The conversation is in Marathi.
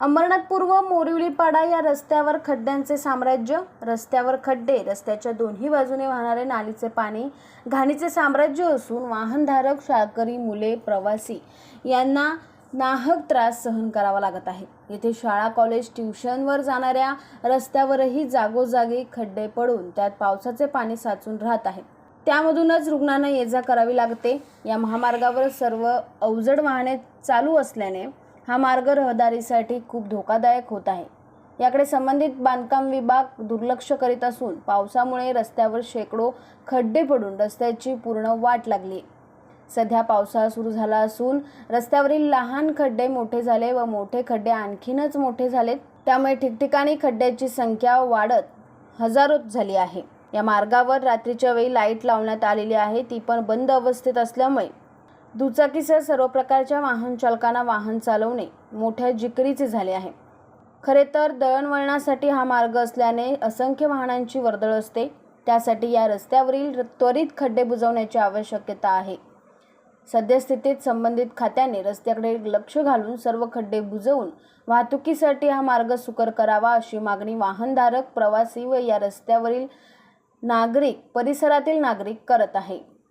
अंबरनाथ पूर्व मोरिवलीपाडा या रस्त्यावर खड्ड्यांचे साम्राज्य रस्त्यावर खड्डे रस्त्याच्या दोन्ही बाजूने वाहणारे नालीचे पाणी घाणीचे साम्राज्य असून वाहनधारक शाळकरी मुले प्रवासी यांना नाहक त्रास सहन करावा लागत आहे. येथे शाळा कॉलेज ट्युशनवर जाणाऱ्या रस्त्यावरही जागोजागी खड्डे पडून त्यात पावसाचे पाणी साचून राहत आहे. त्यामधूनच रुग्णांना ये जा करावी लागते. या महामार्गावर सर्व अवजड वाहने चालू असल्याने हा मार्ग रहदारीसाठी खूप धोकादायक होत आहे. याकडे संबंधित बांधकाम विभाग दुर्लक्ष करीत असून पावसामुळे रस्त्यावर शेकडो खड्डे पडून रस्त्याची पूर्ण वाट लागली. सध्या पावसाळा सुरू झाला असून रस्त्यावरील लहान खड्डे मोठे झाले व मोठे खड्डे आणखीनच मोठे झालेत. त्यामुळे ठिकठिकाणी खड्ड्याची संख्या वाढत हजारोत झाली आहे. या मार्गावर रात्रीच्या वेळी लाइट लावण्यात आलेली आहे. ती पण बंद अवस्थेत असल्यामुळे दुचाकीसह सर्व प्रकारच्या वाहन चालकांना वाहन चालवणे मोठ्या जिकरीचे झाले आहे. खरे तर दळणवळणासाठी हा मार्ग असल्याने असंख्य वाहनांची वर्दळ असते. त्यासाठी या रस्त्यावरील त्वरित खड्डे बुजवण्याची आवश्यकता आहे. सद्यस्थितीत संबंधित खात्याने रस्त्याकडे लक्ष घालून सर्व खड्डे बुजवून वाहतुकीसाठी हा मार्ग सुकर करावा अशी मागणी वाहनधारक प्रवासी व या रस्त्यावरील नागरिक परिसरातील नागरिक करत आहे.